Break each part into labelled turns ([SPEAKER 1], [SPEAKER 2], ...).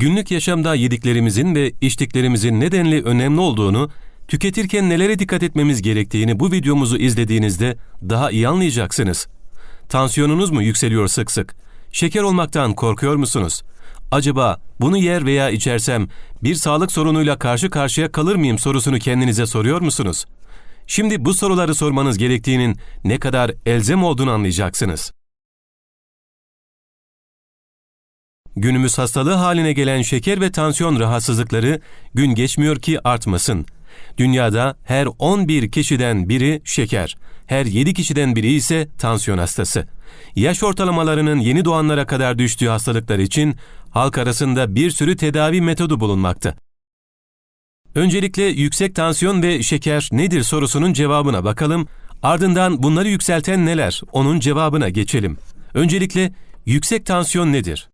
[SPEAKER 1] Günlük yaşamda yediklerimizin ve içtiklerimizin nedenli önemli olduğunu, tüketirken nelere dikkat etmemiz gerektiğini bu videomuzu izlediğinizde daha iyi anlayacaksınız. Tansiyonunuz mu yükseliyor sık sık? Şeker olmaktan korkuyor musunuz? Acaba bunu yer veya içersem bir sağlık sorunuyla karşı karşıya kalır mıyım sorusunu kendinize soruyor musunuz? Şimdi bu soruları sormanız gerektiğinin ne kadar elzem olduğunu anlayacaksınız. Günümüz hastalığı haline gelen şeker ve tansiyon rahatsızlıkları gün geçmiyor ki artmasın. Dünyada her 11 kişiden biri şeker, her 7 kişiden biri ise tansiyon hastası. Yaş ortalamalarının yeni doğanlara kadar düştüğü hastalıklar için halk arasında bir sürü tedavi metodu bulunmakta. Öncelikle yüksek tansiyon ve şeker nedir sorusunun cevabına bakalım. Ardından bunları yükselten neler? Onun cevabına geçelim. Öncelikle yüksek tansiyon nedir?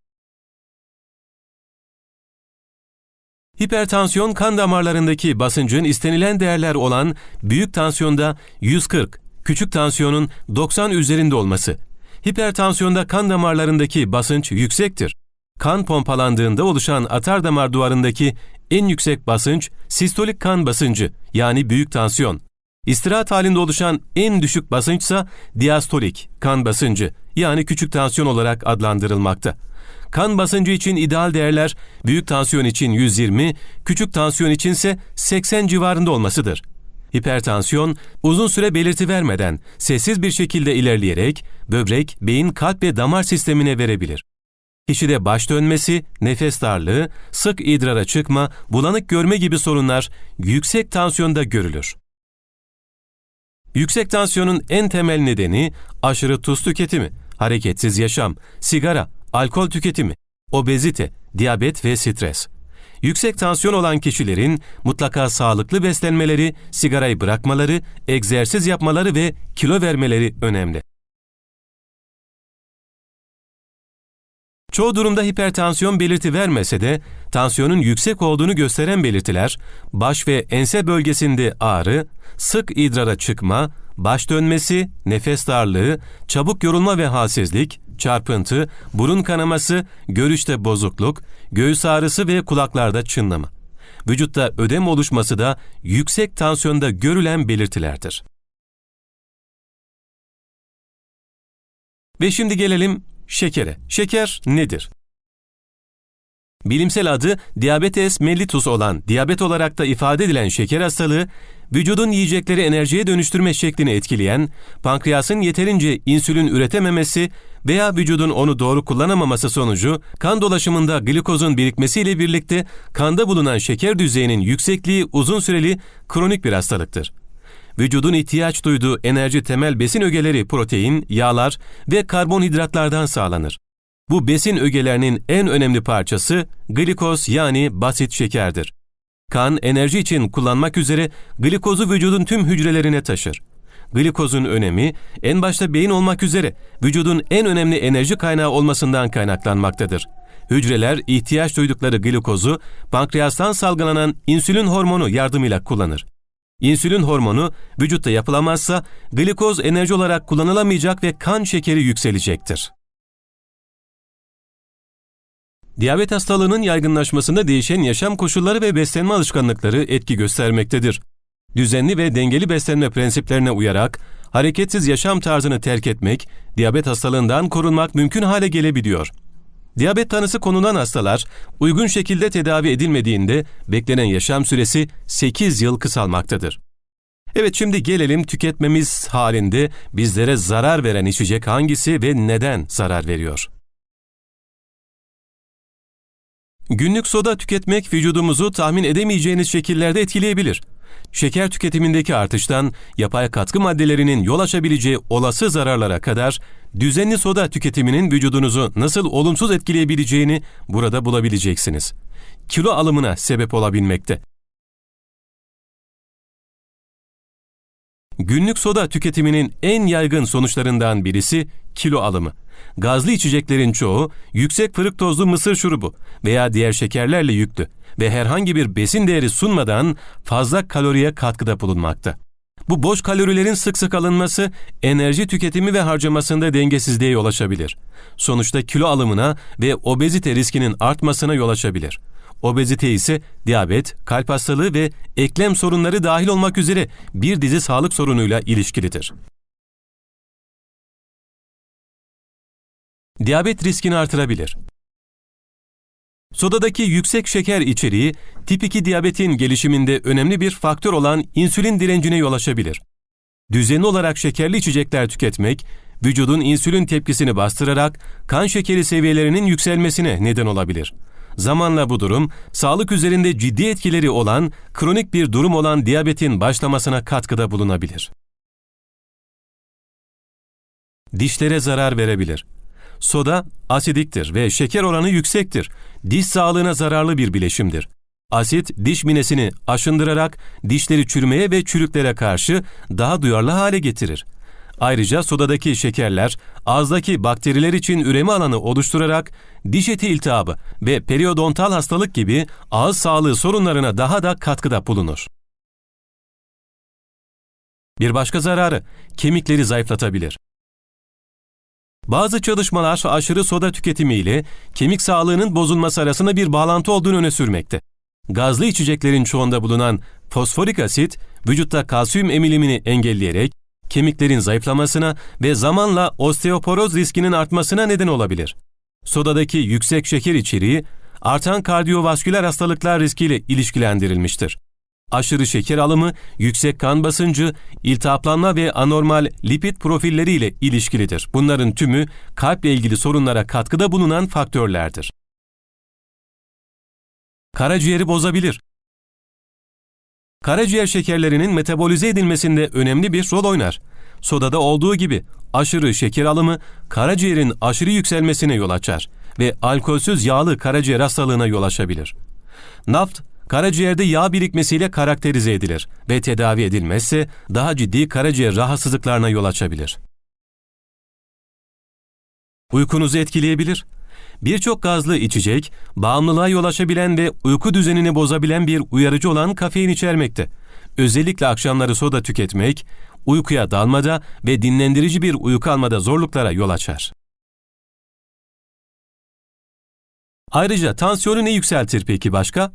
[SPEAKER 1] Hipertansiyon kan damarlarındaki basıncın istenilen değerler olan büyük tansiyonda 140, küçük tansiyonun 90 üzerinde olması. Hipertansiyonda kan damarlarındaki basınç yüksektir. Kan pompalandığında oluşan atar damar duvarındaki en yüksek basınç sistolik kan basıncı yani büyük tansiyon. İstirahat halinde oluşan en düşük basınçsa diastolik kan basıncı yani küçük tansiyon olarak adlandırılmakta. Kan basıncı için ideal değerler büyük tansiyon için 120, küçük tansiyon içinse 80 civarında olmasıdır. Hipertansiyon uzun süre belirti vermeden sessiz bir şekilde ilerleyerek böbrek, beyin, kalp ve damar sistemine verebilir. Kişide baş dönmesi, nefes darlığı, sık idrara çıkma, bulanık görme gibi sorunlar yüksek tansiyonda görülür. Yüksek tansiyonun en temel nedeni aşırı tuz tüketimi, hareketsiz yaşam, sigara, alkol tüketimi, obezite, diyabet ve stres. Yüksek tansiyon olan kişilerin mutlaka sağlıklı beslenmeleri, sigarayı bırakmaları, egzersiz yapmaları ve kilo vermeleri önemli. Çoğu durumda hipertansiyon belirti vermese de tansiyonun yüksek olduğunu gösteren belirtiler, baş ve ense bölgesinde ağrı, sık idrara çıkma, baş dönmesi, nefes darlığı, çabuk yorulma ve halsizlik, çarpıntı, burun kanaması, görüşte bozukluk, göğüs ağrısı ve kulaklarda çınlama. Vücutta ödem oluşması da yüksek tansiyonda görülen belirtilerdir. Ve şimdi gelelim şekere. Şeker nedir? Bilimsel adı diabetes mellitus olan diyabet olarak da ifade edilen şeker hastalığı, vücudun yiyecekleri enerjiye dönüştürme şeklini etkileyen, pankreasın yeterince insülin üretememesi veya vücudun onu doğru kullanamaması sonucu kan dolaşımında glikozun birikmesiyle birlikte kanda bulunan şeker düzeyinin yüksekliği uzun süreli kronik bir hastalıktır. Vücudun ihtiyaç duyduğu enerji temel besin ögeleri protein, yağlar ve karbonhidratlardan sağlanır. Bu besin ögelerinin en önemli parçası glikoz yani basit şekerdir. Kan enerji için kullanmak üzere glikozu vücudun tüm hücrelerine taşır. Glikozun önemi en başta beyin olmak üzere vücudun en önemli enerji kaynağı olmasından kaynaklanmaktadır. Hücreler ihtiyaç duydukları glikozu pankreastan salgılanan insülin hormonu yardımıyla kullanır. İnsülin hormonu vücutta yapılamazsa glikoz enerji olarak kullanılamayacak ve kan şekeri yükselecektir. Diyabet hastalığının yaygınlaşmasında değişen yaşam koşulları ve beslenme alışkanlıkları etki göstermektedir. Düzenli ve dengeli beslenme prensiplerine uyarak hareketsiz yaşam tarzını terk etmek, diyabet hastalığından korunmak mümkün hale gelebiliyor. Diyabet tanısı konulan hastalar uygun şekilde tedavi edilmediğinde beklenen yaşam süresi 8 yıl kısalmaktadır. Evet şimdi gelelim tüketmemiz halinde bizlere zarar veren içecek hangisi ve neden zarar veriyor? Günlük soda tüketmek vücudumuzu tahmin edemeyeceğiniz şekillerde etkileyebilir. Şeker tüketimindeki artıştan yapay katkı maddelerinin yol açabileceği olası zararlara kadar düzenli soda tüketiminin vücudunuzu nasıl olumsuz etkileyebileceğini burada bulabileceksiniz. Kilo alımına sebep olabilmekte. Günlük soda tüketiminin en yaygın sonuçlarından birisi kilo alımı. Gazlı içeceklerin çoğu yüksek fruktozlu mısır şurubu veya diğer şekerlerle yüklü ve herhangi bir besin değeri sunmadan fazla kaloriye katkıda bulunmakta. Bu boş kalorilerin sık sık alınması enerji tüketimi ve harcamasında dengesizliğe yol açabilir. Sonuçta kilo alımına ve obezite riskinin artmasına yol açabilir. Obezite ise diyabet, kalp hastalığı ve eklem sorunları dahil olmak üzere bir dizi sağlık sorunuyla ilişkilidir. Diyabet riskini artırabilir. Sodadaki yüksek şeker içeriği tip 2 diyabetin gelişiminde önemli bir faktör olan insülin direncine yol açabilir. Düzenli olarak şekerli içecekler tüketmek, vücudun insülin tepkisini bastırarak kan şekeri seviyelerinin yükselmesine neden olabilir. Zamanla bu durum, sağlık üzerinde ciddi etkileri olan, kronik bir durum olan diyabetin başlamasına katkıda bulunabilir. Dişlere zarar verebilir. Soda asidiktir ve şeker oranı yüksektir. Diş sağlığına zararlı bir bileşimdir. Asit diş minesini aşındırarak dişleri çürümeye ve çürüklere karşı daha duyarlı hale getirir. Ayrıca sodadaki şekerler ağızdaki bakteriler için üreme alanı oluşturarak diş eti iltihabı ve periodontal hastalık gibi ağız sağlığı sorunlarına daha da katkıda bulunur. Bir başka zararı kemikleri zayıflatabilir. Bazı çalışmalar aşırı soda tüketimi ile kemik sağlığının bozulması arasında bir bağlantı olduğunu öne sürmekte. Gazlı içeceklerin çoğunda bulunan fosforik asit, vücutta kalsiyum emilimini engelleyerek kemiklerin zayıflamasına ve zamanla osteoporoz riskinin artmasına neden olabilir. Sodadaki yüksek şeker içeriği, artan kardiyovasküler hastalıklar riskiyle ilişkilendirilmiştir. Aşırı şeker alımı, yüksek kan basıncı, iltihaplanma ve anormal lipid profilleri ile ilişkilidir. Bunların tümü kalple ilgili sorunlara katkıda bulunan faktörlerdir. Karaciğeri bozabilir. Karaciğer şekerlerinin metabolize edilmesinde önemli bir rol oynar. Sodada olduğu gibi aşırı şeker alımı karaciğerin aşırı yükselmesine yol açar ve alkolsüz yağlı karaciğer hastalığına yol açabilir. Naft, karaciğerde yağ birikmesiyle karakterize edilir ve tedavi edilmezse daha ciddi karaciğer rahatsızlıklarına yol açabilir. Uykunuzu etkileyebilir. Birçok gazlı içecek, bağımlılığa yol açabilen ve uyku düzenini bozabilen bir uyarıcı olan kafein içermekte. Özellikle akşamları soda tüketmek, uykuya dalmada ve dinlendirici bir uyku almada zorluklara yol açar. Ayrıca tansiyonu ne yükseltir peki başka?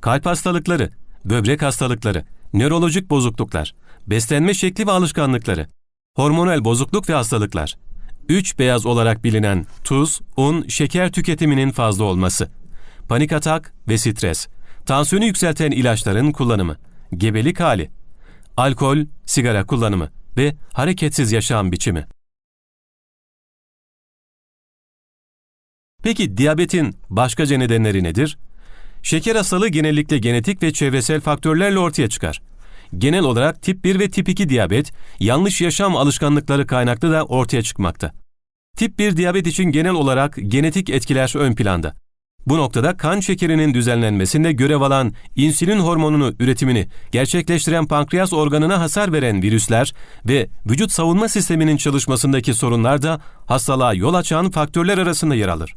[SPEAKER 1] Kalp hastalıkları, böbrek hastalıkları, nörolojik bozukluklar, beslenme şekli ve alışkanlıkları, hormonal bozukluk ve hastalıklar, Üç beyaz olarak bilinen tuz, un, şeker tüketiminin fazla olması, panik atak ve stres, tansiyonu yükselten ilaçların kullanımı, gebelik hali, alkol, sigara kullanımı ve hareketsiz yaşam biçimi. Peki diyabetin başkaca nedenleri nedir? Şeker hastalığı genellikle genetik ve çevresel faktörlerle ortaya çıkar. Genel olarak tip 1 ve tip 2 diyabet, yanlış yaşam alışkanlıkları kaynaklı da ortaya çıkmakta. Tip 1 diyabet için genel olarak genetik etkiler ön planda. Bu noktada kan şekerinin düzenlenmesinde görev alan insülin hormonunu üretimini gerçekleştiren pankreas organına hasar veren virüsler ve vücut savunma sisteminin çalışmasındaki sorunlar da hastalığa yol açan faktörler arasında yer alır.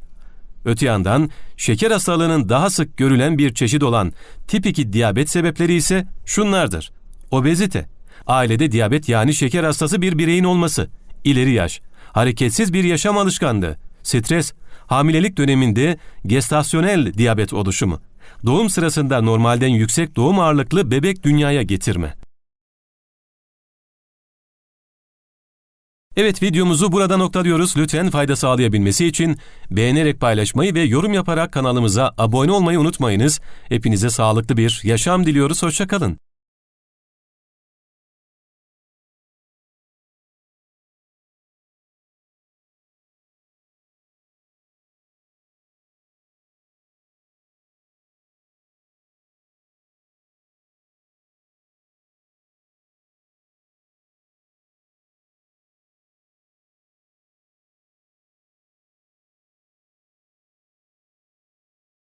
[SPEAKER 1] Öte yandan şeker hastalığının daha sık görülen bir çeşit olan tip 2 diyabet sebepleri ise şunlardır. Obezite, ailede diyabet yani şeker hastası bir bireyin olması, ileri yaş, hareketsiz bir yaşam alışkanlığı, stres, hamilelik döneminde gestasyonel diyabet oluşumu, doğum sırasında normalden yüksek doğum ağırlıklı bebek dünyaya getirme. Evet videomuzu burada noktalıyoruz. Lütfen fayda sağlayabilmesi için beğenerek paylaşmayı ve yorum yaparak kanalımıza abone olmayı unutmayınız. Hepinize sağlıklı bir yaşam diliyoruz. Hoşçakalın.